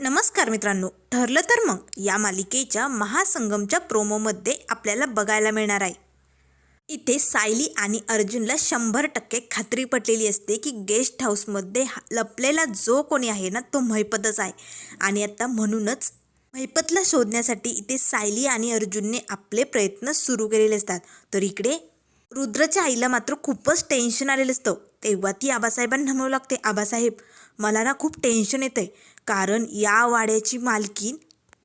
नमस्कार मित्रांनो ठरलं तर मग या मालिकेच्या महासंगमच्या प्रोमोमध्ये आपल्याला बघायला मिळणार आहे. इथे सायली आणि अर्जुनला शंभर टक्के खात्री पटलेली असते की गेस्ट हाऊसमध्ये हा- लपलेला जो कोणी आहे ना तो महिपतच आहे. आणि आता म्हणूनच महिपतला शोधण्यासाठी इथे सायली आणि अर्जुनने आपले प्रयत्न सुरू केलेले असतात. तर इकडे रुद्रच्या आईला मात्र खूपच टेन्शन आलेलं असतं. तेव्हा ती आबासाहेबांना म्हणू लागते. आबासाहेब मला ना खूप टेन्शन येतं आहे कारण या वाड्याची मालकीन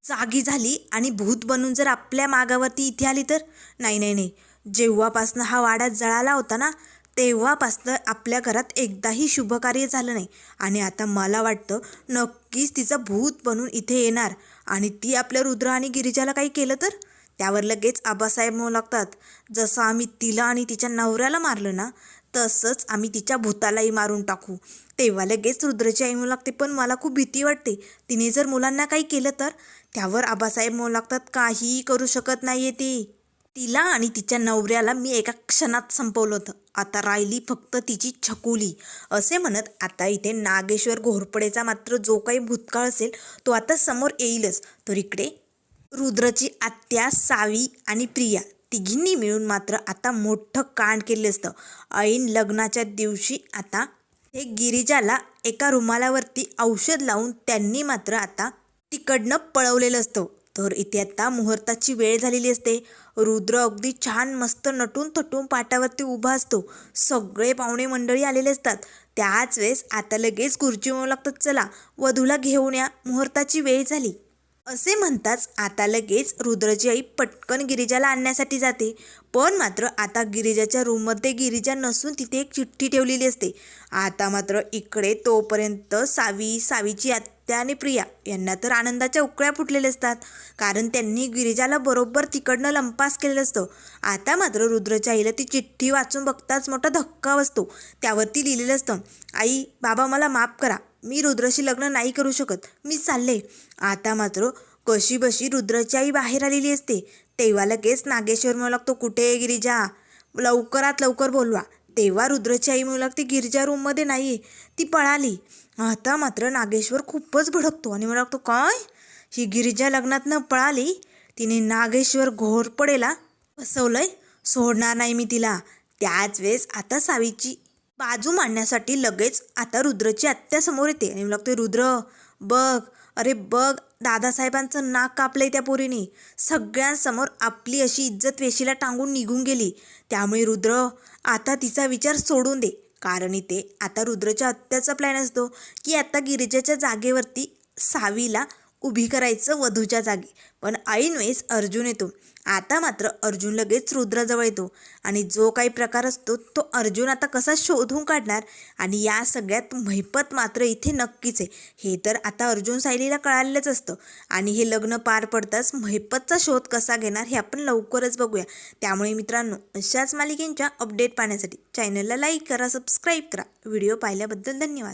जागी झाली आणि भूत बनून जर आपल्या मागावरती इथे आली तर? नाही नाही नाही. जेव्हापासनं हा वाडा जळाला होता ना तेव्हापासनं आपल्या घरात एकदाही शुभकार्य झालं नाही. आणि आता मला वाटतं नक्कीच तिचं भूत बनून इथे येणार. आणि ती आपल्या रुद्र आणि गिरिजाला काही केलं तर? त्यावर लगेच आबासाहेब म्हणू लागतात जसं आम्ही तिला आणि तिच्या नवऱ्याला मारलं ना तसंच आम्ही तिच्या भूतालाही मारून टाकू. तेव्हा लगेच रुद्रची आई म्हणू लागते पण मला खूप भीती वाटते तिने जर मुलांना काही केलं तर? त्यावर आबासाहेब म्हणू लागतात काहीही करू शकत नाही आहे ती. तिला आणि तिच्या नवऱ्याला मी एका क्षणात संपवलं होतं. आता राहिली फक्त तिची छकुली. असे म्हणत आता इथे नागेश्वर घोरपडेचा मात्र जो काही भूतकाळ असेल तो आता समोर येईलच. तर इकडे रुद्रची आत्या सावी आणि प्रिया तिघींनी मिळून मात्र आता मोठं कांड केलं असतं. ऐन लग्नाच्या दिवशी आता हे गिरिजाला एका रुमालावरती औषध लावून त्यांनी मात्र आता तिकडनं पळवलेलं असतं. तर इथे आता मुहूर्ताची वेळ झालेली असते. रुद्र अगदी छान मस्त नटून थटून पाटावरती उभा असतो. सगळे पाहुणे मंडळी आलेले असतात. त्याच वेळेस आता लगेच खुर्ची म्हणू लागतात चला वधूला घेऊन या मुहूर्ताची वेळ झाली. असे म्हणताच आता लगेच रुद्रची आई पटकन गिरिजाला आणण्यासाठी जाते. पण मात्र आता गिरिजाच्या रूममध्ये गिरिजा नसून तिथे एक चिठ्ठी ठेवलेली असते. आता मात्र इकडे तोपर्यंत सावी सावीची आत्या आणि प्रिया यांना तर आनंदाच्या उकळ्या फुटलेल्या असतात. कारण त्यांनी गिरिजाला बरोबर तिकडनं लंपास केलेलं असतं. आता मात्र रुद्रच्या आईला ती चिठ्ठी वाचून बघताच मोठा धक्का बसतो. त्यावरती लिहिलेलं असतं आई बाबा मला माफ करा. मी रुद्रशी लग्न नाही करू शकत. मी चालले. आता मात्र कशी बशी रुद्रची आई बाहेर आलेली असते. तेव्हा लगेच नागेश्वर म्हणू लागतो कुठे आहे गिरिजा? लवकरात लवकर बोलवा. तेव्हा रुद्रची आई म्हणू लागते गिरिजा रूममध्ये नाही आहे. ती पळाली. आता मात्र नागेश्वर खूपच भडकतो आणि म्हणू लागतो काय? ही गिरिजा लग्नातनं पळाली? तिने नागेश्वर घोरपडेला फसवलंय सोडणार नाही मी तिला. त्याच वेळेस आता सावीची बाजू मांडण्यासाठी लगेच आता रुद्रची आत्या समोर येते. आणि लागते रुद्र बघ. अरे बघ दादासाहेबांचं नाक कापलंय त्या पोरीने. सगळ्यांसमोर आपली अशी इज्जत वेशीला टांगून निघून गेली. त्यामुळे रुद्र आता तिचा विचार सोडून दे. कारण इथे आता रुद्रच्या आत्याचा प्लॅन असतो की आता गिरिजाच्या जागेवरती सावीला उभी करायचं वधूच्या जागी. पण ऐनवेळेस अर्जुन येतो. आता मात्र अर्जुन लगेच रुद्राजवळ येतो. आणि जो काही प्रकार असतो तो अर्जुन आता कसा शोधून काढणार? आणि या सगळ्यात महिपत मात्र इथे नक्कीच आहे. हे तर आता अर्जुन सायलीला कळालेलंच असतं. आणि हे लग्न पार पडताच महिपतचा शोध कसा घेणार हे आपण लवकरच बघूया. त्यामुळे मित्रांनो अशाच मालिकेंच्या अपडेट पाहण्यासाठी चॅनलला लाईक करा सबस्क्राईब करा. व्हिडिओ पाहिल्याबद्दल धन्यवाद.